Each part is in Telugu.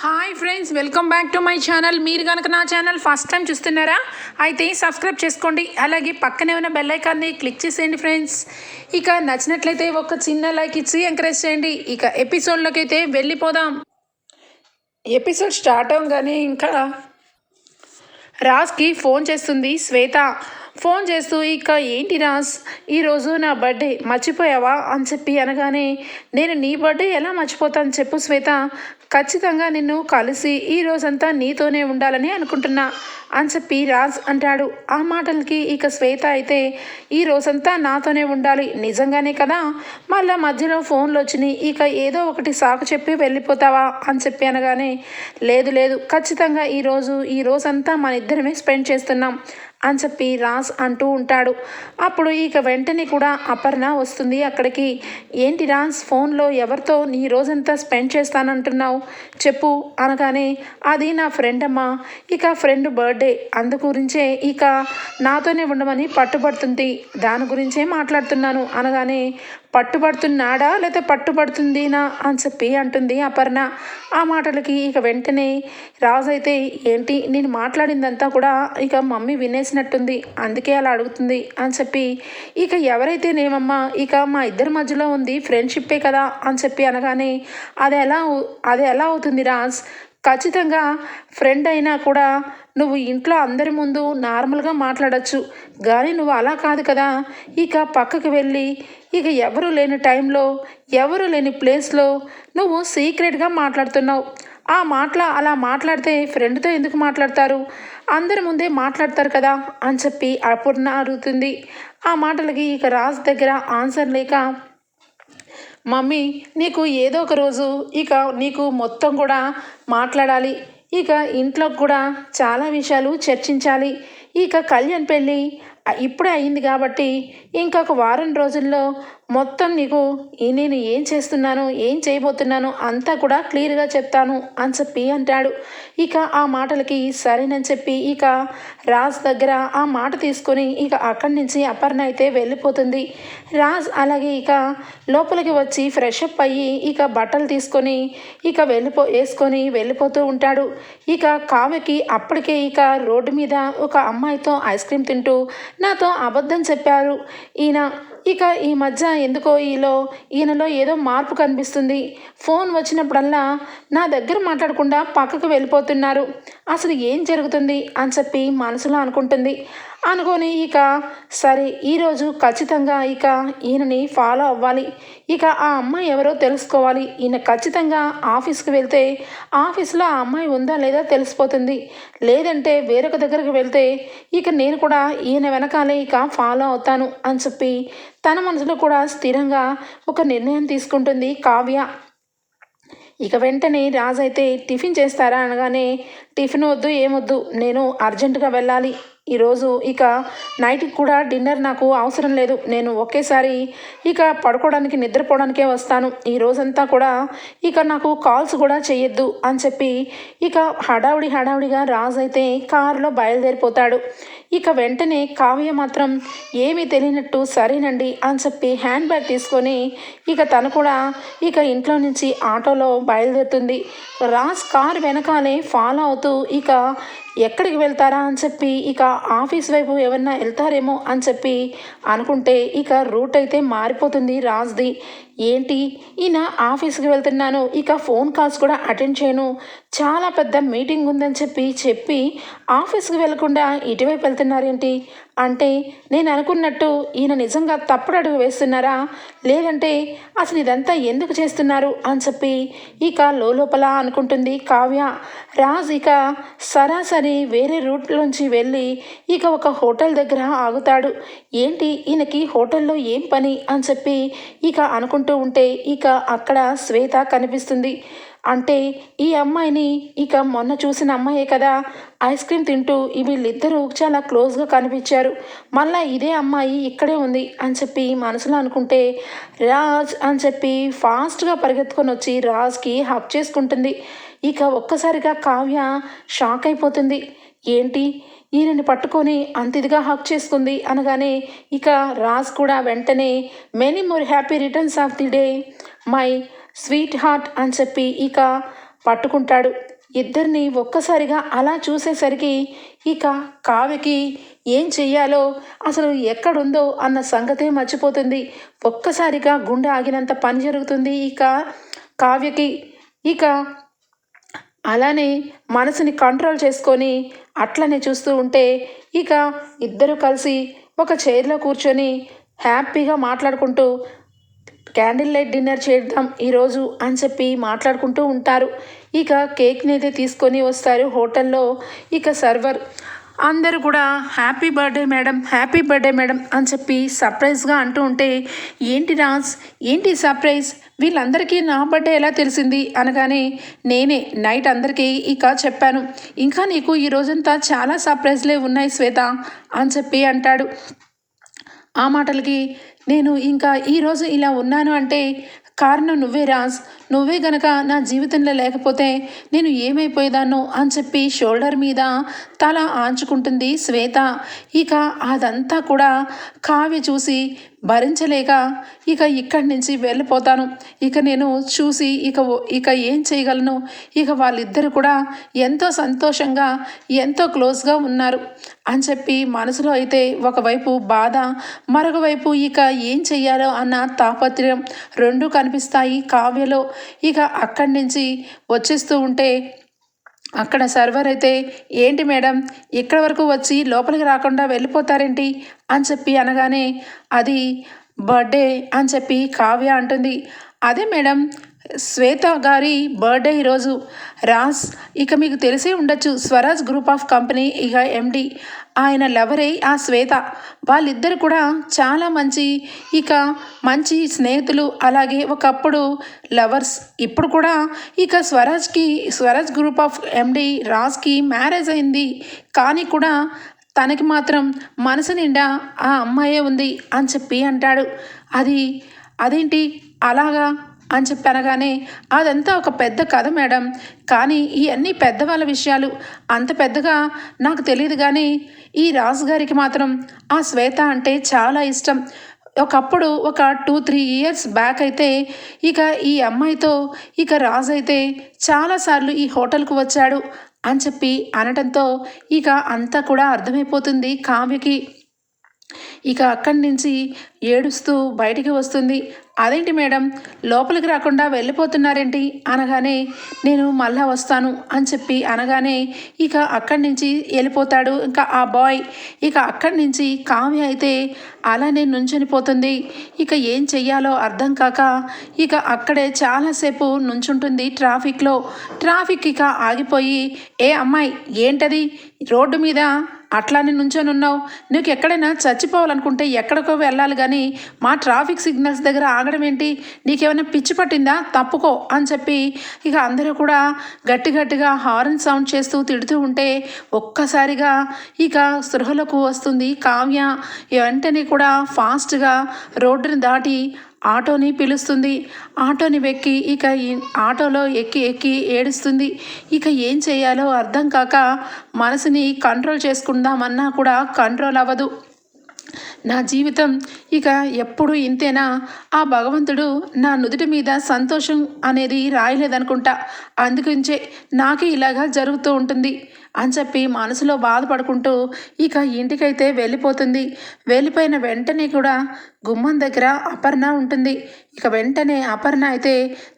Hi friends welcome back to my channel మీరు కనుక నా ఛానల్ ఫస్ట్ టైం చూస్తున్నారా అయితే సబ్స్క్రైబ్ చేసుకోండి. అలాగే పక్కనే ఉన్న బెల్ ఐకాన్ని క్లిక్ చేసేయండి ఫ్రెండ్స్ ఇక నచ్చినట్లయితే ఒక చిన్న లైక్ ఇచ్చి ఎంకరేజ్ చేయండి. ఇక ఎపిసోడ్లోకి అయితే వెళ్ళిపోదాం. ఎపిసోడ్ స్టార్ట్ అవ్వగానే ఇంకా రాజ్కి ఫోన్ చేస్తుంది శ్వేత. ఫోన్ చేస్తూ ఇక ఏంటి రాజ్? ఈరోజు నా బర్త్డే మర్చిపోయావా? అని చెప్పి అనగానే నేను నీ బర్త్డే ఎలా మర్చిపోతాను? చెప్పు శ్వేత. ఖచ్చితంగా నిన్ను కలిసి ఈ రోజంతా నీతోనే ఉండాలని అనుకుంటున్నా అని చెప్పి రాజ్ అంటాడు. ఆ మాటలకి ఇక శ్వేత అయితే ఈ రోజంతా నాతోనే ఉండాలి నిజంగానే కదా? మళ్ళా మధ్యలో ఫోన్లు వచ్చినాయి. ఇక ఏదో ఒకటి సాకు చెప్పి వెళ్ళిపోతావా అని చెప్పి అనగానే లేదు లేదు ఖచ్చితంగా ఈరోజు ఈ రోజంతా మన ఇద్దరమే స్పెండ్ చేస్తున్నాం. అని చెప్పి రాజ్ అంటూ ఉంటాడు. అప్పుడు ఇక వెంటనే కూడా అపర్ణ వస్తుంది అక్కడికి. ఏంటి రాజ్ ఫోన్లో ఎవరితో నీ రోజంతా స్పెండ్ చేస్తానంటున్నావు? చెప్పు అనగానే అది నా ఫ్రెండ్ అమ్మా. ఇక ఫ్రెండ్ బర్త్డే. అందు గురించే ఇక నాతోనే ఉండమని పట్టుబడుతుంది. దాని గురించే మాట్లాడుతున్నాను అనగానే పట్టుబడుతున్నాడా లేదా పట్టుబడుతుందినా అని చెప్పి అంటుంది అపర్ణ. ఆ మాటలకి ఇక వెంటనే రాజు అయితే ఏంటి నేను మాట్లాడిందంతా కూడా ఇక మమ్మీ వినేసినట్టుంది అందుకే అలా అడుగుతుంది అని చెప్పి ఇక ఎవరైతేనేమమ్మా ఇక మా ఇద్దరి మధ్యలో ఉంది ఫ్రెండ్షిప్పే కదా అని చెప్పి అనగానే అది ఎలా అది ఎలా అవుతుంది రాజ్? ఖచ్చితంగా ఫ్రెండ్ అయినా కూడా నువ్వు ఇంట్లో అందరి ముందు నార్మల్గా మాట్లాడచ్చు. కానీ నువ్వు అలా కాదు కదా. ఇక పక్కకు వెళ్ళి ఇక ఎవరు లేని టైంలో ఎవరు లేని ప్లేస్లో నువ్వు సీక్రెట్గా మాట్లాడుతున్నావు. ఆ మాటల అలా మాట్లాడితే ఫ్రెండ్తో ఎందుకు మాట్లాడతారు? అందరి ముందే మాట్లాడతారు కదా అని చెప్పి అపూర్ణ అడుగుతుంది. ఆ మాటలకి ఇక రాజ్ దగ్గర ఆన్సర్ లేక మమ్మీ నీకు ఏదో ఒక రోజు ఇక నీకు మొత్తం కూడా మాట్లాడాలి. ఇక ఇంట్లో కూడా చాలా విషయాలు చర్చించాలి. ఇక కళ్యాణ్ పెళ్ళి ఇప్పుడే అయింది కాబట్టి ఇంకొక వారం రోజుల్లో మొత్తం నీకు నేను ఏం చేస్తున్నాను ఏం చేయబోతున్నాను అంతా కూడా క్లియర్గా చెప్తాను అని చెప్పి అంటాడు. ఇక ఆ మాటలకి సరేనని చెప్పి ఇక రాజ్ దగ్గర ఆ మాట తీసుకొని ఇక అక్కడి నుంచి అపర్ణ అయితే వెళ్ళిపోతుంది. రాజ్ అలాగే ఇక లోపలికి వచ్చి ఫ్రెష్ అప్ అయ్యి ఇక బట్టలు తీసుకొని ఇక వెళ్ళిపో వేసుకొని వెళ్ళిపోతూ ఉంటాడు. ఇక కావ్యకి అప్పటికే ఇక రోడ్డు మీద ఒక అమ్మాయితో ఐస్ క్రీమ్ తింటూ నాతో అబద్ధం చెప్పారు. ఈయన ఇక ఈ మధ్య ఎందుకో ఈలో ఈయనలో ఏదో మార్పు కనిపిస్తుంది. ఫోన్ వచ్చినప్పుడల్లా నా దగ్గర మాట్లాడకుండా పక్కకు వెళ్ళిపోతున్నారు. అసలు ఏం జరుగుతుంది అని చెప్పి మనసులో అనుకుంటుంది. అనుకొని ఇక సరే ఈరోజు ఖచ్చితంగా ఇక ఈయనని ఫాలో అవ్వాలి. ఇక ఆ అమ్మాయి ఎవరో తెలుసుకోవాలి. ఈయన ఖచ్చితంగా ఆఫీస్కి వెళ్తే ఆఫీస్లో ఆ అమ్మాయి ఉందా లేదా తెలిసిపోతుంది. లేదంటే వేరొక దగ్గరకు వెళ్తే ఇక నేను కూడా ఈయన వెనకాలే ఇక ఫాలో అవుతాను అని చెప్పి తన మనసులో కూడా స్థిరంగా ఒక నిర్ణయం తీసుకుంటుంది కావ్య. ఇక వెంటనే రాజు అయితే టిఫిన్ చేస్తారా అనగానే టిఫిన్ వద్దు ఏమొద్దు నేను అర్జెంటుగా వెళ్ళాలి. ఈరోజు ఇక నైట్కి కూడా డిన్నర్ నాకు అవసరం లేదు. నేను ఒకేసారి ఇక పడుకోవడానికి నిద్రపోవడానికే వస్తాను. ఈ రోజంతా కూడా ఇక నాకు కాల్స్ కూడా చేయొద్దు అని చెప్పి ఇక హడావుడి హడావుడిగా రాజు అయితే కారులో బయలుదేరిపోతాడు. ఇక వెంటనే కావ్య మాత్రం ఏమీ తెలియనట్టు సరేనండి అని చెప్పి హ్యాండ్ బ్యాగ్ తీసుకొని ఇక తను కూడా ఇక ఇంట్లో నుంచి ఆటోలో బయలుదేరుతుంది. రాజ్ కార్ వెనకాలే ఫాలో అవుతూ ఇక ఎక్కడికి వెళ్తారా అని చెప్పి ఇక ఆఫీస్ వైపు ఎవరన్నా వెళ్తారేమో అని చెప్పి అనుకుంటే ఇక రూట్ అయితే మారిపోతుంది రాజ్ది. ఏంటి? ఈయన ఆఫీస్కి వెళ్తున్నాను ఇక ఫోన్ కాల్స్ కూడా అటెండ్ చేయను. చాలా పెద్ద మీటింగ్ ఉందని చెప్పి చెప్పి ఆఫీస్కి వెళ్ళకుండా ఇటువైపు వెళ్తున్నారేంటి? అంటే నేను అనుకున్నట్టు ఈయన నిజంగా తప్పుడు అడుగు వేస్తున్నారా? లేదంటే అసలు ఇదంతా ఎందుకు చేస్తున్నారు? అని చెప్పి ఇక లోపల అనుకుంటుంది కావ్య. రాజ్ ఇక సరాసరి వేరే రూట్లోంచి వెళ్ళి ఇక ఒక హోటల్ దగ్గర ఆగుతాడు. ఏంటి ఈయనకి హోటల్లో ఏం పని? అని చెప్పి ఇక అనుకుంటూ ఉంటే ఇక అక్కడ శ్వేత కనిపిస్తుంది. అంటే ఈ అమ్మాయిని ఇక మొన్న చూసిన అమ్మాయే కదా. ఐస్ క్రీమ్ తింటూ ఈ వీళ్ళిద్దరూ చాలా క్లోజ్గా కనిపించారు. మళ్ళీ ఇదే అమ్మాయి ఇక్కడే ఉంది అని చెప్పి మనసులో అనుకుంటే రాజ్ అని చెప్పి ఫాస్ట్గా పరిగెత్తుకొని వచ్చి రాజ్కి హక్ చేసుకుంటుంది. ఇక ఒక్కసారిగా కావ్య షాక్ అయిపోతుంది. ఏంటి? ఈయనని పట్టుకొని అంతిదిగా హక్ చేసుకుంది అనగానే ఇక రాజ్ కూడా వెంటనే many more happy returns of the day. My sweetheart అని చెప్పి ఇక పట్టుకుంటాడు. ఇద్దరిని ఒక్కసారిగా అలా చూసేసరికి ఇక కావ్యకి ఏం చెయ్యాలో అసలు ఎక్కడుందో అన్న సంగతే మర్చిపోతుంది. ఒక్కసారిగా గుండె ఆగినంత పని జరుగుతుంది ఇక కావ్యకి. ఇక అలానే మనసుని కంట్రోల్ చేసుకొని అట్లనే చూస్తూ ఉంటే ఇక ఇద్దరు కలిసి ఒక చైర్లో కూర్చొని హ్యాపీగా మాట్లాడుకుంటూ క్యాండిల్ లైట్ డిన్నర్ చేద్దాం ఈరోజు అని చెప్పి మాట్లాడుకుంటూ ఉంటారు. ఇక కేక్ని అయితే తీసుకొని వస్తారు హోటల్లో ఇక సర్వర్. అందరూ కూడా happy birthday madam happy birthday madam అని చెప్పి సర్ప్రైజ్గా అంటూ ఉంటే ఏంటి రాజ్? ఏంటి సర్ప్రైజ్? వీళ్ళందరికీ నా బర్త్డే ఎలా తెలిసింది? అనగానే నేనే నైట్ అందరికీ ఇక చెప్పాను. ఇంకా నీకు ఈ రోజంతా చాలా సర్ప్రైజ్లే ఉన్నాయి శ్వేత అని చెప్పి అంటాడు. ఆ మాటలకి నేను ఇంకా ఈరోజు ఇలా ఉన్నాను అంటే కారణం నువ్వే రాజ్. నువ్వే గనక నా జీవితంలో లేకపోతే నేను ఏమైపోయేదాన్నో అని చెప్పి షోల్డర్ మీద తల ఆంచుకుంటుంది శ్వేత. ఇక అదంతా కూడా కావ్య చూసి భరించలేక ఇక ఇక్కడి నుంచి వెళ్ళిపోతాను. ఇక నేను చూసి ఇక ఇక ఏం చేయగలను? ఇక వాళ్ళిద్దరు కూడా ఎంతో సంతోషంగా ఎంతో క్లోజ్గా ఉన్నారు. అని చెప్పి మనసులో అయితే ఒకవైపు బాధ మరొక వైపు ఇక ఏం చెయ్యాలో అన్న తాపత్రయం రెండు కనిపిస్తాయి కావ్యలో. ఇక అక్కడి నుంచి వచ్చేస్తూ ఉంటే అక్కడ సర్వర్ అయితే ఏంటి మేడం? ఇక్కడ వరకు వచ్చి లోపలికి రాకుండా వెళ్ళిపోతారేంటి? అని చెప్పి అనగానే అది బర్త్డే అని చెప్పి కావ్య అంటుంది. అదే మేడం శ్వేత గారి బర్త్డే ఈరోజు. రాజ్ ఇక మీకు తెలిసే ఉండొచ్చు. స్వరాజ్ గ్రూప్ ఆఫ్ కంపెనీ ఇక ఎండి. ఆయన లవరే ఆ శ్వేత. వాళ్ళిద్దరు కూడా చాలా మంచి ఇక మంచి స్నేహితులు. అలాగే ఒకప్పుడు లవర్స్. ఇప్పుడు కూడా ఇక స్వరాజ్కి స్వరాజ్ గ్రూప్ ఆఫ్ ఎండి రాజ్కి మ్యారేజ్ అయింది. కానీ కూడా తనకి మాత్రం మనసు నిండా ఆ అమ్మాయే ఉంది అని చెప్పి అంటాడు. అది అదేంటి? అలాగా అని చెప్పి అనగానే అదంతా ఒక పెద్ద కథ మేడం. కానీ ఇవన్నీ పెద్దవాళ్ళ విషయాలు అంత పెద్దగా నాకు తెలియదు కానీ ఈ రాజు గారికి మాత్రం ఆ శ్వేత అంటే చాలా ఇష్టం. ఒకప్పుడు ఒక టూ త్రీ ఇయర్స్ బ్యాక్ అయితే ఇక ఈ అమ్మాయితో ఇక రాజు అయితే చాలాసార్లు ఈ హోటల్కు వచ్చాడు అని చెప్పి అనడంతో ఇక అంతా కూడా అర్థమైపోతుంది కావ్యకి. ఇక అక్కడి నుంచి ఏడుస్తూ బయటికి వస్తుంది. అదేంటి మేడం? లోపలికి రాకుండా వెళ్ళిపోతున్నారేంటి? అనగానే నేను మళ్ళా వస్తాను అని చెప్పి అనగానే ఇక అక్కడి నుంచి వెళ్ళిపోతాడు ఇంకా ఆ బాయ్. ఇక అక్కడి నుంచి కావ్య అయితే అలానే నుంచొనిపోతుంది. ఇక ఏం చెయ్యాలో అర్థం కాక ఇక అక్కడే చాలాసేపు నుంచుంటుంది ట్రాఫిక్లో. ట్రాఫిక్ ఇక ఆగిపోయి ఏ అమ్మాయి ఏంటది? రోడ్డు మీద అట్లానే నుంచొని ఉన్నావు నీకు ఎక్కడైనా చచ్చిపోవాలనుకుంటే ఎక్కడికో వెళ్ళాలి కానీ మా ట్రాఫిక్ సిగ్నల్స్ దగ్గర ఆగడం ఏంటి? నీకేమైనా పిచ్చి పట్టిందా? తప్పుకో అని చెప్పి ఇక అందరూ కూడా గట్టి గట్టిగా హార్న్ సౌండ్ చేస్తూ తిడుతూ ఉంటే ఒక్కసారిగా ఇక సృహలకు వస్తుంది కావ్య. వెంటనే కూడా ఫాస్ట్గా రోడ్డుని దాటి ఆటోని పిలుస్తుంది. ఆటోని వెక్కి ఇక ఆటోలో ఎక్కి ఎక్కి ఏడుస్తుంది. ఇక ఏం చేయాలో అర్థం కాక మనసుని కంట్రోల్ చేసుకుందామన్నా కూడా కంట్రోల్ అవ్వదు. నా జీవితం ఇక ఎప్పుడు ఇంతేనా? ఆ భగవంతుడు నా నుదుటి మీద సంతోషం అనేది రాయలేదనుకుంటా. అందుకుంచే నాకు ఇలాగా జరుగుతూ ఉంటుంది అని చెప్పి మనసులో బాధపడుకుంటూ ఇక ఇంటికైతే వెళ్ళిపోతుంది. వెళ్ళిపోయిన వెంటనే కూడా గుమ్మం దగ్గర అపర్ణ ఉంటుంది. ఇక వెంటనే అపర్ణ అయితే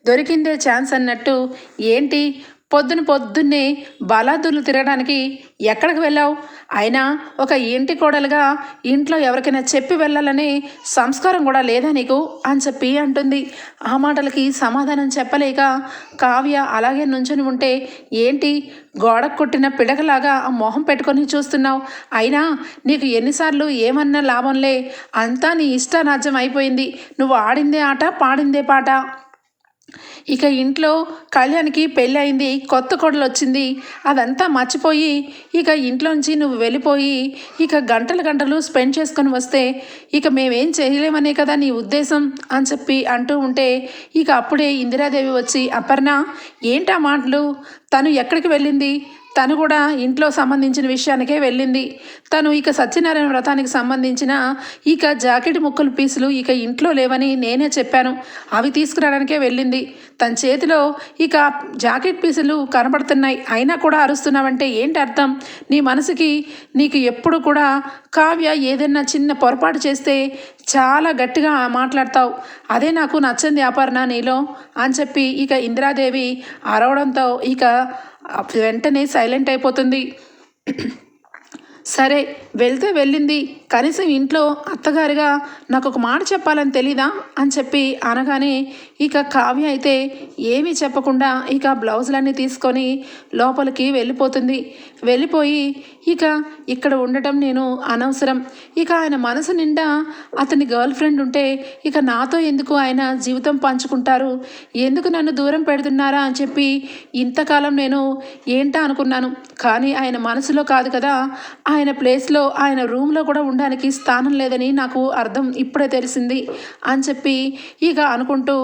దొరికిందే ఛాన్స్ అన్నట్టు ఏంటి? పొద్దున పొద్దున్నే బలాదులు తిరగడానికి ఎక్కడికి వెళ్ళావు? అయినా ఒక ఇంటి కోడలుగా ఇంట్లో ఎవరికైనా చెప్పి వెళ్ళాలనే సంస్కారం కూడా లేదా నీకు? అని చెప్పి అంటుంది. ఆ మాటలకి సమాధానం చెప్పలేక కావ్య అలాగే నుంచొని ఉంటే ఏంటి? గోడకు కొట్టిన పిడకలాగా ఆ మొహం పెట్టుకొని చూస్తున్నావు. అయినా నీకు ఎన్నిసార్లు ఏమన్నా లాభంలే. అంతా నీ ఇష్టానాజ్యం అయిపోయింది. నువ్వు ఆడిందే ఆట పాడిందే పాట. ఇక ఇంట్లో కళ్యాణ్కి పెళ్ళి అయింది కొత్త కొడలు వచ్చింది అదంతా మర్చిపోయి ఇక ఇంట్లోంచి నువ్వు వెళ్ళిపోయి ఇక గంటలు గంటలు స్పెండ్ చేసుకొని వస్తే ఇక మేమేం చేయలేమనే కదా నీ ఉద్దేశం అని చెప్పి అంటూ ఉంటే ఇక అప్పుడే ఇందిరాదేవి వచ్చి అపర్ణ ఏంటా మాటలు? తను ఎక్కడికి వెళ్ళింది? తను కూడా ఇంట్లో సంబంధించిన విషయానికే వెళ్ళింది. తను ఇక సత్యనారాయణ వ్రతానికి సంబంధించిన ఇక జాకెట్ ముక్కలు పీసులు ఇక ఇంట్లో లేవని నేనే చెప్పాను. అవి తీసుకురావడానికే వెళ్ళింది. తన చేతిలో ఇక జాకెట్ పీసులు కనబడుతున్నాయి. అయినా కూడా అరుస్తున్నావంటే ఏంటి అర్థం? నీ మనసుకి నీకు ఎప్పుడు కూడా కావ్య ఏదైనా చిన్న పొరపాటు చేస్తే చాలా గట్టిగా మాట్లాడతావు. అదే నాకు నచ్చింది అపర్ణ నీలో అని చెప్పి ఇక ఇందిరాదేవి అరవడంతో ఇక వెంటనే సైలెంట్ అయిపోతుంది. సరే వెళ్తే వెళ్ళింది. కనీసం ఇంట్లో అత్తగారిగా నాకు ఒక మాట చెప్పాలని తెలీదా అని చెప్పి అనగానే ఇక కావ్య అయితే ఏమీ చెప్పకుండా ఇక బ్లౌజులన్నీ తీసుకొని లోపలికి వెళ్ళిపోతుంది. వెళ్ళిపోయి ఇక ఇక్కడ ఉండటం నేను అనవసరం. ఇక ఆయన మనసు నిండా అతని గర్ల్ ఫ్రెండ్ ఉంటే ఇక నాతో ఎందుకు ఆయన జీవితం పంచుకుంటారు? ఎందుకు నన్ను దూరం పెడుతున్నారా అని చెప్పి ఇంతకాలం నేను ఏంటా అనుకున్నాను. కానీ ఆయన మనసులో కాదు కదా ఆయన ప్లేస్లో ఆయన రూమ్లో కూడా ఉండడానికి స్థానం లేదని నాకు అర్థం ఇప్పుడే తెలిసింది అని చెప్పి ఇక అనుకుంటూ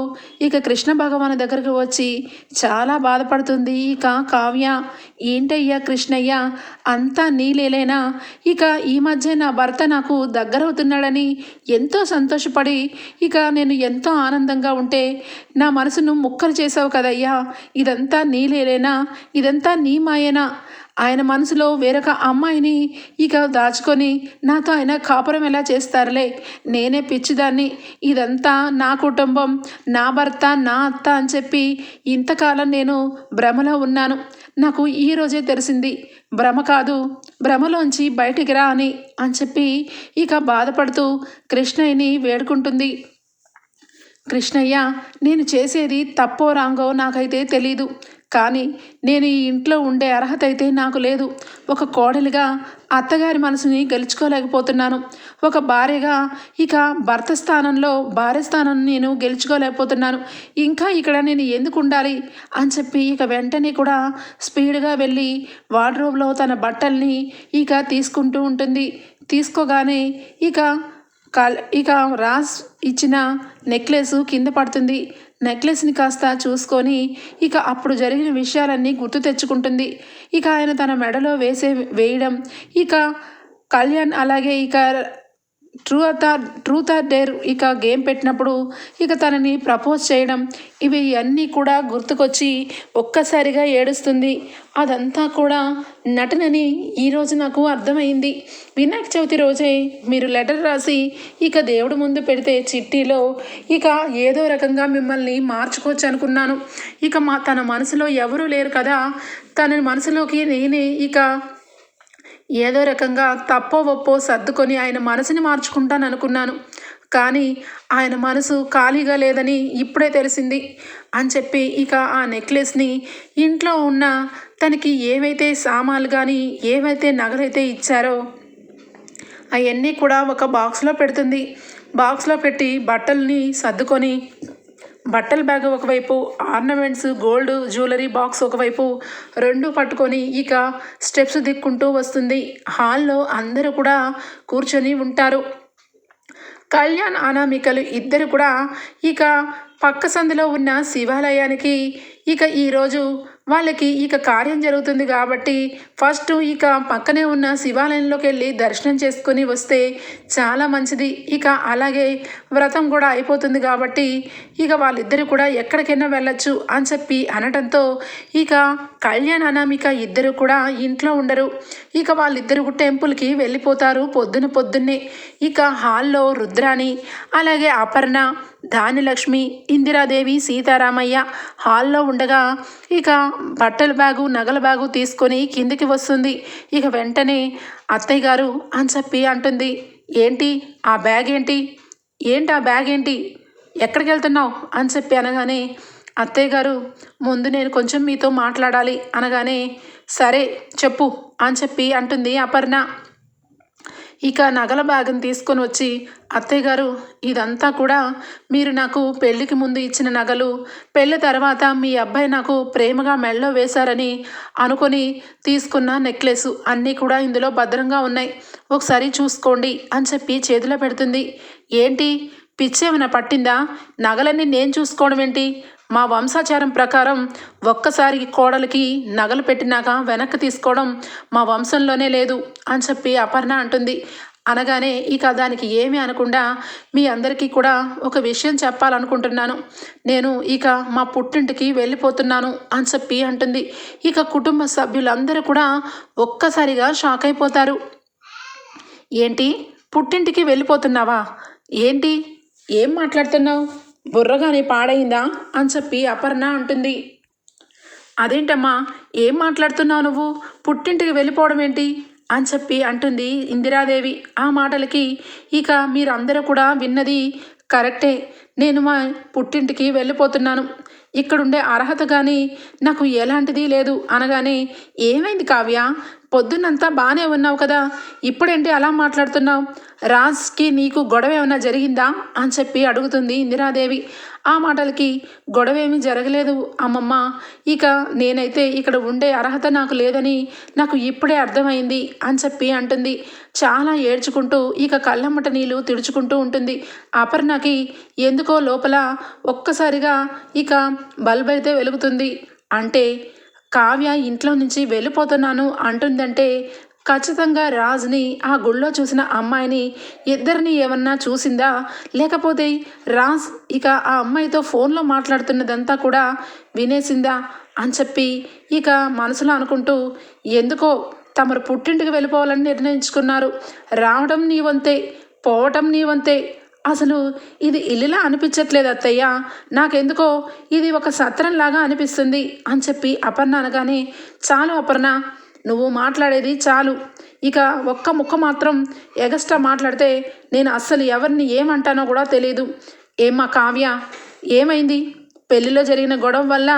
ఇక కృష్ణ భగవాన్ దగ్గరికి వచ్చి చాలా బాధపడుతుంది ఇక కావ్య. ఏంటయ్యా కృష్ణయ్య? అంతా నీలేలేనా ఇక ఈ మధ్య నా భర్త నాకు దగ్గరవుతున్నాడని ఎంతో సంతోషపడి ఇక నేను ఎంతో ఆనందంగా ఉంటే నా మనసును ముక్కలు చేసావు కదయ్యా. ఇదంతా నీలేలేనా ఇదంతా నీ మాయేనా? ఆయన మనసులో వేరొక అమ్మాయిని ఇక దాచుకొని నాతో ఆయన కాపురం ఎలా చేస్తారులే? నేనే పిచ్చిదాన్ని. ఇదంతా నా కుటుంబం నా భర్త నా అత్త అని చెప్పి ఇంతకాలం నేను భ్రమలో ఉన్నాను. నాకు ఈ రోజే తెలిసింది. భ్రమ కాదు భ్రమలోంచి బయటికి రా అని అని చెప్పి ఇక బాధపడుతూ కృష్ణయ్యని వేడుకుంటుంది. కృష్ణయ్య నేను చేసేది తప్పో రాంగో నాకైతే తెలీదు. కానీ నేను ఈ ఇంట్లో ఉండే అర్హత అయితే నాకు లేదు. ఒక కోడలిగా అత్తగారి మనసుని గెలుచుకోలేకపోతున్నాను. ఒక భార్యగా ఇక భర్త స్థానంలో భార్య స్థానం నేను గెలుచుకోలేకపోతున్నాను. ఇంకా ఇక్కడ నేను ఎందుకు ఉండాలి? అని చెప్పి ఇక వెంటనే కూడా స్పీడ్గా వెళ్ళి వార్డ్రోబ్లో తన బట్టల్ని ఇక తీసుకుంటూ ఉంటుంది. తీసుకోగానే ఇక కల్ ఇక రాస్ ఇచ్చిన నెక్లెస్ కింద పడుతుంది. నెక్లెస్ని కాస్త చూసుకొని ఇక అప్పుడు జరిగిన విషయాలన్నీ గుర్తు తెచ్చుకుంటుంది. ఇక ఆయన తన మెడలో వేసే వేయడం ఇక కళ్యాణ్ అలాగే ఇక true or truth or dare ఇక గేమ్ పెట్టినప్పుడు ఇక తనని ప్రపోజ్ చేయడం ఇవి అన్నీ కూడా గుర్తుకొచ్చి ఒక్కసారిగా ఏడుస్తుంది. అదంతా కూడా నటనని ఈరోజు నాకు అర్థమైంది. వినాయక చవితి రోజే మీరు లెటర్ రాసి ఇక దేవుడి ముందు పెడితే చిట్టీలో ఇక ఏదో రకంగా మిమ్మల్ని మార్చుకోవచ్చు అనుకున్నాను. ఇక మా తన మనసులో ఎవరూ లేరు కదా. తన మనసులోకి నేనే ఇక ఏదో రకంగా తప్పో ఒప్పో సర్దుకొని ఆయన మనసుని మార్చుకుంటాను అనుకున్నాను. కానీ ఆయన మనసు ఖాళీగా లేదని ఇప్పుడే తెలిసింది. అని చెప్పి ఇక ఆ నెక్లెస్ని ఇంట్లో ఉన్న తనకి ఏవైతే సామాన్లు కానీ ఏవైతే నగలైతే ఇచ్చారో అవన్నీ కూడా ఒక బాక్స్లో పెడుతుంది. బాక్స్లో పెట్టి బట్టల్ని సర్దుకొని బట్టల బ్యాగ్ ఒకవైపు ఆర్నమెంట్స్ గోల్డ్ జ్యువెలరీ బాక్స్ ఒకవైపు రెండు పట్టుకొని ఇక స్టెప్స్ దిక్కుంటూ వస్తుంది. హాల్లో అందరూ కూడా కూర్చొని ఉంటారు. కళ్యాణ్ అనామికలు ఇద్దరు కూడా ఇక పక్క సందులో ఉన్న శివాలయానికి ఇక ఈరోజు వాళ్ళకి ఇక కార్యం జరుగుతుంది కాబట్టి ఫస్ట్ ఇక పక్కనే ఉన్న శివాలయంలోకి వెళ్ళి దర్శనం చేసుకొని వస్తే చాలా మంచిది. ఇక అలాగే వ్రతం కూడా అయిపోతుంది కాబట్టి ఇక వాళ్ళిద్దరు కూడా ఎక్కడికైనా వెళ్ళొచ్చు అని చెప్పి అనడంతో ఇక కళ్యాణ్ అనామిక ఇద్దరు కూడా ఇంట్లో ఉండరు. ఇక వాళ్ళిద్దరు టెంపుల్కి వెళ్ళిపోతారు పొద్దున పొద్దున్నే. ఇక హాల్లో రుద్రాని అలాగే అపర్ణ ధాన్యలక్ష్మి ఇందిరాదేవి సీతారామయ్య హాల్లో ఉండగా ఇక బట్టల బ్యాగు నగల బ్యాగు తీసుకొని కిందికి వస్తుంది. ఇక వెంటనే అత్తయ్య గారు అని చెప్పి అంటుంది ఏంటి? ఆ బ్యాగ్ ఏంటి? ఏంటి ఆ బ్యాగ్ ఏంటి? ఎక్కడికి వెళ్తున్నావు? అని చెప్పి అనగానే అత్తయ్య గారు ముందు నేను కొంచెం మీతో మాట్లాడాలి. అనగానే సరే చెప్పు అని చెప్పి అంటుంది అపర్ణ. ఇక నగల భాగం తీసుకొని వచ్చి అత్తయ్య గారు ఇదంతా కూడా మీరు నాకు పెళ్ళికి ముందు ఇచ్చిన నగలు పెళ్ళి తర్వాత మీ అబ్బాయి నాకు ప్రేమగా మెళ్ళో వేశారని అనుకొని తీసుకున్న నెక్లెస్ అన్నీ కూడా ఇందులో భద్రంగా ఉన్నాయి. ఒకసారి చూసుకోండి అని చెప్పి చేతిలో పెడుతుంది. ఏంటి? పిచ్చేమైనా పట్టిందా? నగలన్నీ నేను చూసుకోవడం ఏంటి? మా వంశాచారం ప్రకారం ఒక్కసారి కోడలికి నగలు పెట్టినాక వెనక్కి తీసుకోవడం మా వంశంలోనే లేదు అని చెప్పి అపర్ణ అంటుంది. అనగానే ఇక దానికి ఏమీ అనకుండా మీ అందరికీ కూడా ఒక విషయం చెప్పాలనుకుంటున్నాను. నేను ఇక మా పుట్టింటికి వెళ్ళిపోతున్నాను అని చెప్పి అంటుంది. ఇక కుటుంబ సభ్యులందరూ కూడా ఒక్కసారిగా షాక్ అయిపోతారు. ఏంటి? పుట్టింటికి వెళ్ళిపోతున్నావా? ఏంటి? ఏం మాట్లాడుతున్నావు? బుర్రగాని పాడైందా? అని చెప్పి అపర్ణ అంటుంది. అదేంటమ్మా ఏం మాట్లాడుతున్నావు నువ్వు? పుట్టింటికి వెళ్ళిపోవడం ఏంటి అని చెప్పి అంటుంది ఇందిరాదేవి. ఆ మాటలకి ఇక మీరందరూ కూడా విన్నది కరెక్టే. నేను మా పుట్టింటికి వెళ్ళిపోతున్నాను. ఇక్కడుండే అర్హత కానీ నాకు ఎలాంటిది లేదు అనగానే ఏమైంది కావ్య? పొద్దున్నంతా బాగానే ఉన్నావు కదా ఇప్పుడేంటి అలా మాట్లాడుతున్నావు? రాజ్కి నీకు గొడవ ఏమైనా జరిగిందా? అని చెప్పి అడుగుతుంది ఇందిరాదేవి. ఆ మాటలకి గొడవ ఏమీ జరగలేదు అమ్మమ్మ. ఇక నేనైతే ఇక్కడ ఉండే అర్హత నాకు లేదని నాకు ఇప్పుడే అర్థమైంది అని చెప్పి అంటుంది. చాలా ఏడ్చుకుంటూ ఇక కళ్ళమ్మట నీళ్ళు తిడుచుకుంటూ ఉంటుంది. అపర్ణకి ఎందుకో లోపల ఒక్కసారిగా ఇక బల్బ్ అయితే వెలుగుతుంది. అంటే కావ్య ఇంట్లో నుంచి వెళ్ళిపోతున్నాను అంటుందంటే ఖచ్చితంగా రాజ్ని ఆ గుళ్ళో చూసిన అమ్మాయిని ఇద్దరిని ఏమన్నా చూసిందా? లేకపోతే రాజ్ ఇక ఆ అమ్మాయితో ఫోన్లో మాట్లాడుతున్నదంతా కూడా వినేసిందా అని చెప్పి ఇక మనసులో అనుకుంటూ ఎందుకో తమరు పుట్టింటికి వెళ్ళిపోవాలని నిర్ణయించుకున్నారు. రావడం నీ వంతే పోవటం నీ వంతే అసలు ఇది ఇల్లులా అనిపించట్లేదు అత్తయ్య. నాకెందుకో ఇది ఒక సత్రంలాగా అనిపిస్తుంది అని చెప్పి అపర్ణ అనగానే చాలు అపర్ణ నువ్వు మాట్లాడేది చాలు. ఇక ఒక్క ముక్క మాత్రం ఎగస్ట్రా మాట్లాడితే నేను అస్సలు ఎవరిని ఏమంటానో కూడా తెలియదు ఏమ్మా కావ్య ఏమైంది? పెళ్ళిలో జరిగిన గొడవ వల్ల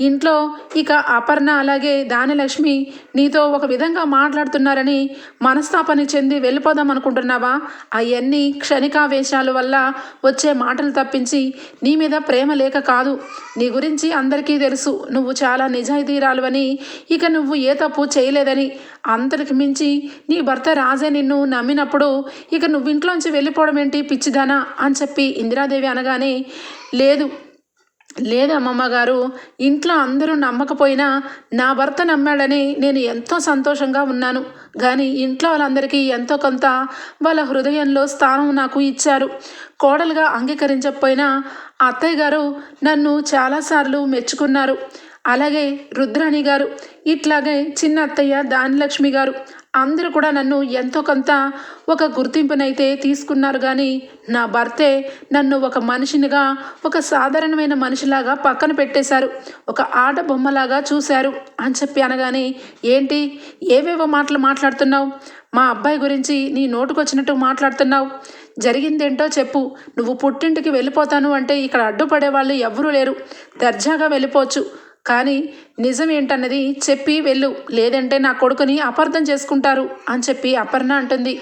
ఇంట్లో ఇక అపర్ణ అలాగే దానిలక్ష్మి నీతో ఒక విధంగా మాట్లాడుతున్నారని మనస్తాపని చెంది వెళ్ళిపోదాం అనుకుంటున్నావా? అవన్నీ క్షణికావేశాల వల్ల వచ్చే మాటలు తప్పించి నీ మీద ప్రేమ లేక కాదు. నీ గురించి అందరికీ తెలుసు. నువ్వు చాలా నిజాయితీరాలు అని ఇక నువ్వు ఏ తప్పు చేయలేదని. అంతటికి మించి నీ భర్త రాజే నిన్ను నమ్మినప్పుడు ఇక నువ్వు ఇంట్లోంచి వెళ్ళిపోవడం ఏంటి పిచ్చిదానా అని చెప్పి ఇందిరాదేవి అనగానే లేదు లేదు అమ్మమ్మ గారు ఇంట్లో అందరూ నమ్మకపోయినా నా భర్త నమ్మాడని నేను ఎంతో సంతోషంగా ఉన్నాను. కానీ ఇంట్లో వాళ్ళందరికీ ఎంతో కొంత వాళ్ళ హృదయంలో స్థానం నాకు ఇచ్చారు. కోడలుగా అంగీకరించకపోయినా అత్తయ్య గారు నన్ను చాలాసార్లు మెచ్చుకున్నారు. అలాగే రుద్రాణి గారు ఇట్లాగే చిన్న అత్తయ్య దానిలక్ష్మి గారు అందరూ కూడా నన్ను ఎంతో కొంత ఒక గుర్తింపునైతే తీసుకున్నారు కానీ నా భర్తే నన్ను ఒక మనిషినిగా ఒక సాధారణమైన మనిషిలాగా పక్కన పెట్టేశారు. ఒక ఆట బొమ్మలాగా చూశారు అని చెప్పి అనగానే ఏంటి? ఏవేవో మాటలు మాట్లాడుతున్నావు? మా అబ్బాయి గురించి నీ నోటుకొచ్చినట్టు మాట్లాడుతున్నావు. జరిగిందేంటో చెప్పు. నువ్వు పుట్టింటికి వెళ్ళిపోతాను అంటే ఇక్కడ అడ్డుపడే వాళ్ళు ఎవ్వరూ లేరు. దర్జాగా వెళ్ళిపోవచ్చు. కానీ నిజం ఏంటన్నది చెప్పి వెళ్ళు లేదంటే నా కొడుకుని అపార్థం చేసుకుంటారు అని చెప్పి అపర్ణ అంటుంది.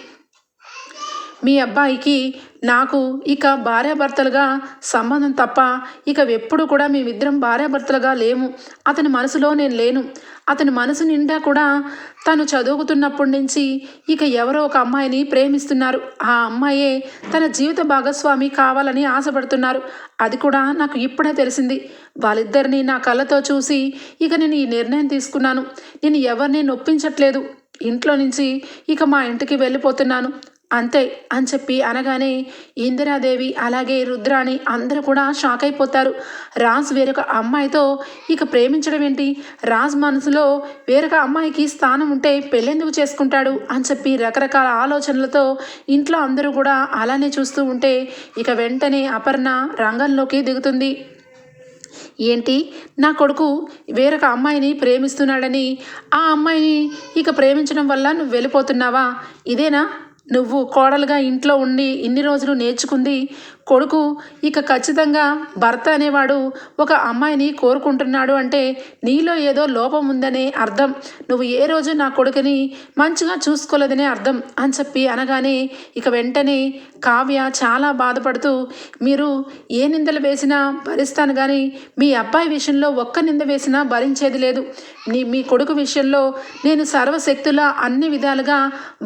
మీ అబ్బాయికి నాకు ఇక భార్యాభర్తలుగా సంబంధం తప్ప ఇక ఎప్పుడు కూడా మేమిద్దరం భార్యాభర్తలుగా లేము. అతని మనసులో నేను లేను. అతని మనసు నిండా కూడా తను చదువుతున్నప్పటి నుంచి ఇక ఎవరో ఒక అమ్మాయిని ప్రేమిస్తున్నారు. ఆ అమ్మాయే తన జీవిత భాగస్వామి కావాలని ఆశపడుతున్నారు. అది కూడా నాకు ఇప్పుడే తెలిసింది. వాళ్ళిద్దరిని నా కళ్ళతో చూసి ఇక నేను ఈ నిర్ణయం తీసుకున్నాను. నేను ఎవరిని నొప్పించట్లేదు. ఇంట్లో నుంచి ఇక మా ఇంటికి వెళ్ళిపోతున్నాను. అంతే అని చెప్పి అనగానే ఇందిరాదేవి అలాగే రుద్రాణి అందరూ కూడా షాక్ అయిపోతారు. రాజ్ వేరొక అమ్మాయితో ఇక ప్రేమించడం ఏంటి? రాజ్ మనసులో వేరొక అమ్మాయికి స్థానం ఉంటే పెళ్ళెందుకు చేసుకుంటాడు? అని చెప్పి రకరకాల ఆలోచనలతో ఇంట్లో అందరూ కూడా అలానే చూస్తూ ఉంటే ఇక వెంటనే అపర్ణ రంగంలోకి దిగుతుంది. ఏంటి? నా కొడుకు వేరొక అమ్మాయిని ప్రేమిస్తున్నాడని ఆ అమ్మాయిని ఇక ప్రేమించడం వల్ల నువ్వు వెళ్ళిపోతున్నావా? ఇదేనా? నువ్వు కోడలుగా ఇంట్లో ఉండి ఇన్ని రోజులు నేర్చుకుంది కొడుకు ఇక ఖచ్చితంగా భర్త అనేవాడు ఒక అమ్మాయిని కోరుకుంటున్నాడు అంటే నీలో ఏదో లోపం ఉందనే అర్థం. నువ్వు ఏ రోజు నా కొడుకుని మంచిగా చూసుకోలేదనే అర్థం అని చెప్పి అనగానే ఇక వెంటనే కావ్య చాలా బాధపడుతూ మీరు ఏ నిందలు వేసినా భరిస్తాను కానీ మీ అబ్బాయి విషయంలో ఒక్క నింద వేసినా భరించేది లేదు. నీ మీ కొడుకు విషయంలో నేను సర్వశక్తులా అన్ని విధాలుగా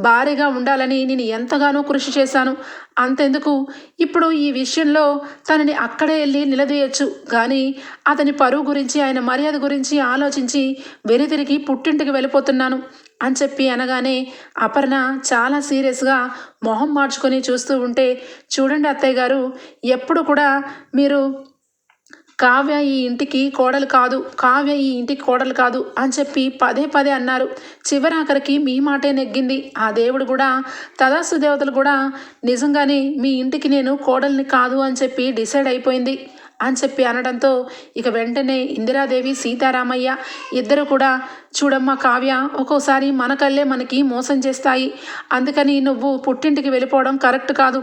భారీగా ఉండాలని నేను ఎంతగానో కృషి చేశాను. అంతెందుకు? ఇప్పుడు ఈ విషయంలో తనని అక్కడే వెళ్ళి నిలదీయచ్చు. కానీ అతని పరువు గురించి ఆయన మర్యాద గురించి ఆలోచించి వెనుతిరిగి పుట్టింటికి వెళ్ళిపోతున్నాను అని చెప్పి అనగానే అపర్ణ చాలా సీరియస్గా మొహం మార్చుకొని చూస్తూ ఉంటే చూడండి అత్తయ్య గారు ఎప్పుడు కూడా మీరు కావ్య ఈ ఇంటికి కోడలు కాదు కావ్య ఈ ఇంటికి కోడలు కాదు అని చెప్పి పదే పదే అన్నారు. చివరాఖరికి మీ మాటే నెగ్గింది. ఆ దేవుడు కూడా తదాసు దేవతలు కూడా నిజంగానే మీ ఇంటికి నేను కోడల్ని కాదు అని చెప్పి డిసైడ్ అయిపోయింది అని చెప్పి అనడంతో ఇక వెంటనే ఇందిరాదేవి సీతారామయ్య ఇద్దరు కూడా చూడమ్మా కావ్య ఒక్కోసారి మన కళ్ళే మనకి మోసం చేస్తాయి. అందుకని నువ్వు పుట్టింటికి వెళ్ళిపోవడం కరెక్ట్ కాదు.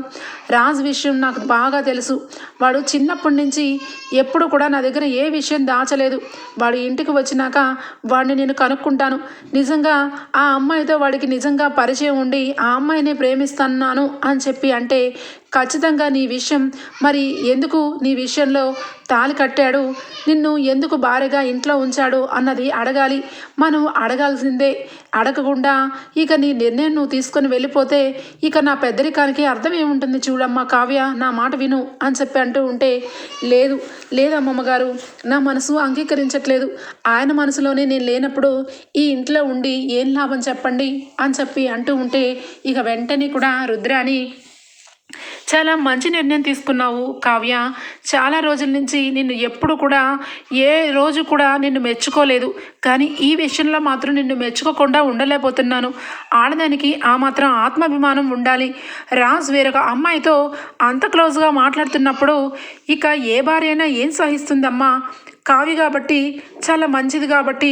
రాజ్ విషయం నాకు బాగా తెలుసు. వాడు చిన్నప్పటి నుంచి ఎప్పుడు కూడా నా దగ్గర ఏ విషయం దాచలేదు. వాడు ఇంటికి వచ్చినాక వాడిని నేను కనుక్కుంటాను. నిజంగా ఆ అమ్మాయితో వాడికి నిజంగా పరిచయం ఉండి ఆ అమ్మాయిని ప్రేమిస్తున్నాను అని చెప్పి అంటే ఖచ్చితంగా నీ విషయం మరి ఎందుకు నీ విషయంలో తాలి కట్టాడు? నిన్ను ఎందుకు భారీగా ఇంట్లో ఉంచాడు? అన్నది అడగాలి. మనం అడగాల్సిందే. అడగకుండా ఇక నీ నిర్ణయం నువ్వు తీసుకొని వెళ్ళిపోతే ఇక నా పెద్దరికానికి అర్థం ఏముంటుంది చూడమ్మా కావ్య నా మాట విను అని చెప్పి అంటూ ఉంటే లేదు లేదమ్మమ్మ గారు నా మనసు అంగీకరించట్లేదు. ఆయన మనసులోనే నేను లేనప్పుడు ఈ ఇంట్లో ఉండి ఏం లాభం చెప్పండి అని చెప్పి అంటూ ఉంటే ఇక వెంటనే కూడా రుద్రాని చాలా మంచి నిర్ణయం తీసుకున్నావు కావ్య. చాలా రోజుల నుంచి నిన్ను ఎప్పుడు కూడా ఏ రోజు కూడా నిన్ను మెచ్చుకోలేదు. కానీ ఈ విషయంలో మాత్రం నిన్ను మెచ్చుకోకుండా ఉండలేకపోతున్నాను. ఆడదానికి ఆ మాత్రం ఆత్మాభిమానం ఉండాలి. రాజ్ వేరొక అమ్మాయితో అంత క్లోజ్గా మాట్లాడుతున్నప్పుడు ఇక ఏ భార్య అయినా ఏం సహిస్తుందమ్మా? కావి కాబట్టి చాలా మంచిది కాబట్టి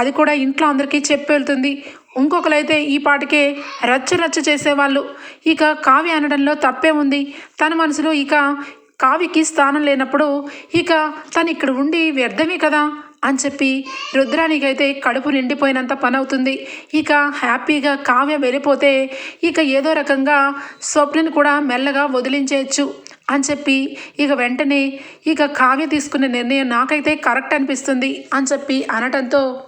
అది కూడా ఇంట్లో అందరికీ చెప్పి వెళ్తుంది. ఇంకొకరైతే ఈ పాటికే రచ్చ రచ్చ చేసేవాళ్ళు. ఇక కావ్య అనడంలో తప్పే ఉంది. తన మనసులో ఇక కావ్యకి స్థానం లేనప్పుడు ఇక తను ఇక్కడ ఉండి వ్యర్థమే కదా అని చెప్పి రుద్రానికైతే కడుపు నిండిపోయినంత పని అవుతుంది ఇక హ్యాపీగా కావ్య వెళ్ళిపోతే ఇక ఏదో రకంగా స్వప్నను కూడా మెల్లగా వదిలించేయచ్చు. అని చెప్పి ఇక వెంటనే ఇక కావ్య తీసుకున్న నిర్ణయం నాకైతే కరెక్ట్ అనిపిస్తుంది అని చెప్పి అనటంతో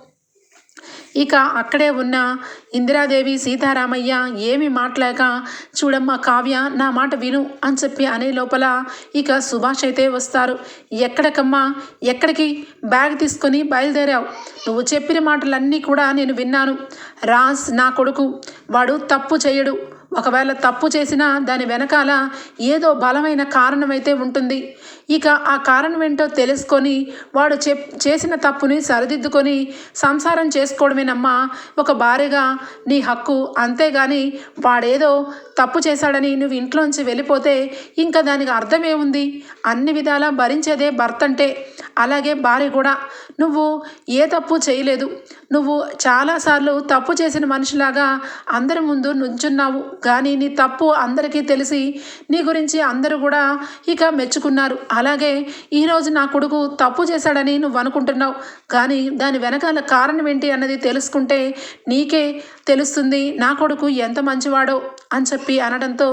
ఇక అక్కడే ఉన్న ఇందిరాదేవి సీతారామయ్య ఏమి మాట్లాక చూడమ్మా కావ్య నా మాట విను అని చెప్పి అనే లోపల ఇక సుభాష్ అయితే వస్తారు. ఎక్కడికమ్మా? ఎక్కడికి? బ్యాగ్ తీసుకొని బయలుదేరావు. నువ్వు చెప్పిన మాటలన్నీ కూడా నేను విన్నాను. రాజ్ నా కొడుకు. వాడు తప్పు చేయడు. ఒకవేళ తప్పు చేసినా దాని వెనకాల ఏదో బలమైన కారణమైతే ఉంటుంది. ఇక ఆ కారణం ఏంటో తెలుసుకొని వాడు చెప్ చేసిన తప్పుని సరిదిద్దుకొని సంసారం చేసుకోవడమేనమ్మా. ఒక భార్యగా నీ హక్కు అంతేగాని వాడేదో తప్పు చేశాడని నువ్వు ఇంట్లోంచి వెళ్ళిపోతే ఇంకా దానికి అర్థమేముంది అన్ని విధాలా భరించేదే భర్త అంటే అలాగే భార్య కూడా. నువ్వు ఏ తప్పు చేయలేదు. నువ్వు చాలాసార్లు తప్పు చేసిన మనిషిలాగా అందరి ముందు నుంచున్నావు. కానీ నీ తప్పు అందరికీ తెలిసి నీ గురించి అందరూ కూడా ఇక మెచ్చుకున్నారు. అలాగే ఈరోజు నా కొడుకు తప్పు చేశాడని నువ్వు అనుకుంటున్నావు. కానీ దాని వెనకాల కారణం ఏంటి అన్నది తెలుసుకుంటే నీకే తెలుస్తుంది నా కొడుకు ఎంత మంచివాడో అని చెప్పి అనడంతో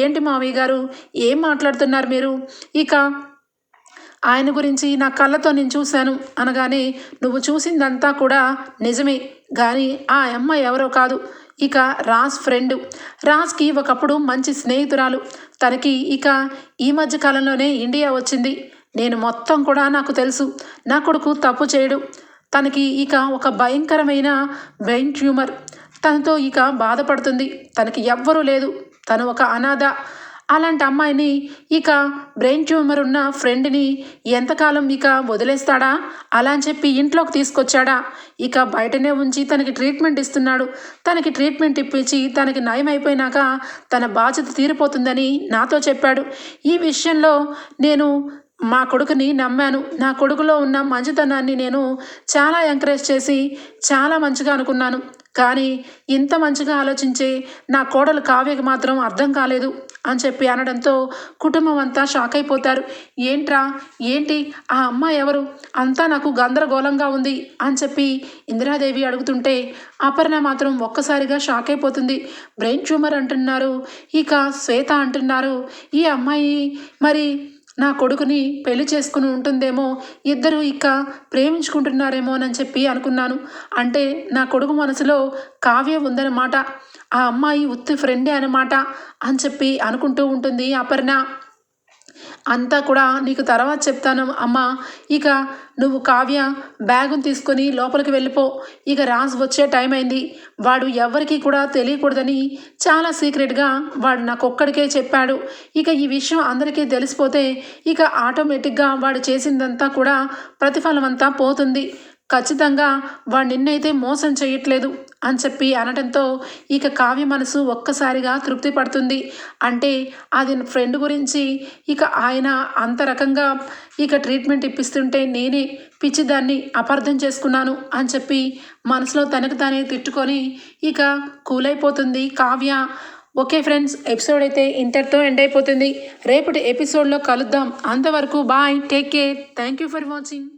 ఏంటి మావయ్య గారు ఏం మాట్లాడుతున్నారు మీరు? ఇక ఆయన గురించి నా కళ్ళతో నేను చూశాను అనగానే నువ్వు చూసిందంతా కూడా నిజమే. కానీ ఆ అమ్మ ఎవరో కాదు. ఇక రాజ్ ఫ్రెండ్. రాజ్కి ఒకప్పుడు మంచి స్నేహితురాలు. తనకి ఇక ఈ మధ్య కాలంలోనే ఇండియా వచ్చింది. నేను మొత్తం కూడా నాకు తెలుసు. నా కొడుకు తప్పు చేయడు. తనకి ఇక ఒక భయంకరమైన బ్రెయిన్ ట్యూమర్. తనతో ఇక బాధపడుతుంది. తనకి ఎవ్వరూ లేదు. తను ఒక అనాథ. అలాంటి అమ్మాయిని ఇక బ్రెయిన్ ట్యూమర్ ఉన్న ఫ్రెండ్ని ఎంతకాలం ఇక వదిలేస్తాడా? అలా అని చెప్పి ఇంట్లోకి తీసుకొచ్చాడా? ఇక బయటనే ఉంచి తనకి ట్రీట్మెంట్ ఇస్తున్నాడు. తనకి ట్రీట్మెంట్ ఇప్పించి తనకి నయం అయిపోయినాక తన బాధ్యత తీరిపోతుందని నాతో చెప్పాడు. ఈ విషయంలో నేను మా కొడుకుని నమ్మాను. నా కొడుకులో ఉన్న మంచితనాన్ని నేను చాలా ఎంకరేజ్ చేసి చాలా మంచిగా అనుకున్నాను. కానీ ఇంత మంచిగా ఆలోచించే నా కోడలు కావ్యకి మాత్రం అర్థం కాలేదు అని చెప్పి అనడంతో కుటుంబం అంతా షాక్ అయిపోతారు. ఏంట్రా? ఏంటి? ఆ అమ్మాయి ఎవరు? అంతా నాకు గందరగోళంగా ఉంది అని చెప్పి ఇందిరాదేవి అడుగుతుంటే అపర్ణ మాత్రం ఒక్కసారిగా షాక్ అయిపోతుంది. బ్రెయిన్ ట్యూమర్ అంటున్నారు. ఇక శ్వేత అంటున్నారు. ఈ అమ్మాయి మరి నా కొడుకుని పెళ్ళి చేసుకుని ఉంటుందేమో ఇద్దరు ఇక ప్రేమించుకుంటున్నారేమో అని చెప్పి అనుకున్నాను. అంటే నా కొడుకు మనసులో కావ్య ఉందన్నమాట. ఆ అమ్మాయి ఉత్తి ఫ్రెండే అనమాట అని చెప్పి అనుకుంటూ ఉంటుంది అపర్ణ. అంతా కూడా నీకు తర్వాత చెప్తాను అమ్మా. ఇక నువ్వు కావ్య బ్యాగును తీసుకొని లోపలికి వెళ్ళిపో. ఇక రాజ్ వచ్చే టైం అయింది. వాడు ఎవరికి కూడా తెలియకూడదని చాలా సీక్రెట్గా వాడు నాకు ఒక్కడికే చెప్పాడు. ఇక ఈ విషయం అందరికీ తెలిసిపోతే ఇక ఆటోమేటిక్గా వాడు చేసిందంతా కూడా ప్రతిఫలం అంతా పోతుంది. ఖచ్చితంగా వాడు నిన్నైతే మోసం చేయట్లేదు. అని చెప్పి అనడంతో ఇక కావ్య మనసు ఒక్కసారిగా తృప్తి పడుతుంది. అంటే అది ఫ్రెండ్ గురించి ఇక ఆయన అంత రకంగా ఇక ట్రీట్మెంట్ ఇప్పిస్తుంటే నేనే పిచ్చి దాన్ని అపార్థం చేసుకున్నాను అని చెప్పి మనసులో తనకు తానే తిట్టుకొని ఇక కూల్ అయిపోతుంది కావ్య. ఓకే ఫ్రెండ్స్ ఎపిసోడ్ అయితే ఇంతటితో ఎండ్ అయిపోతుంది. రేపటి ఎపిసోడ్లో కలుద్దాం. అంతవరకు bye take care. Thank you for watching.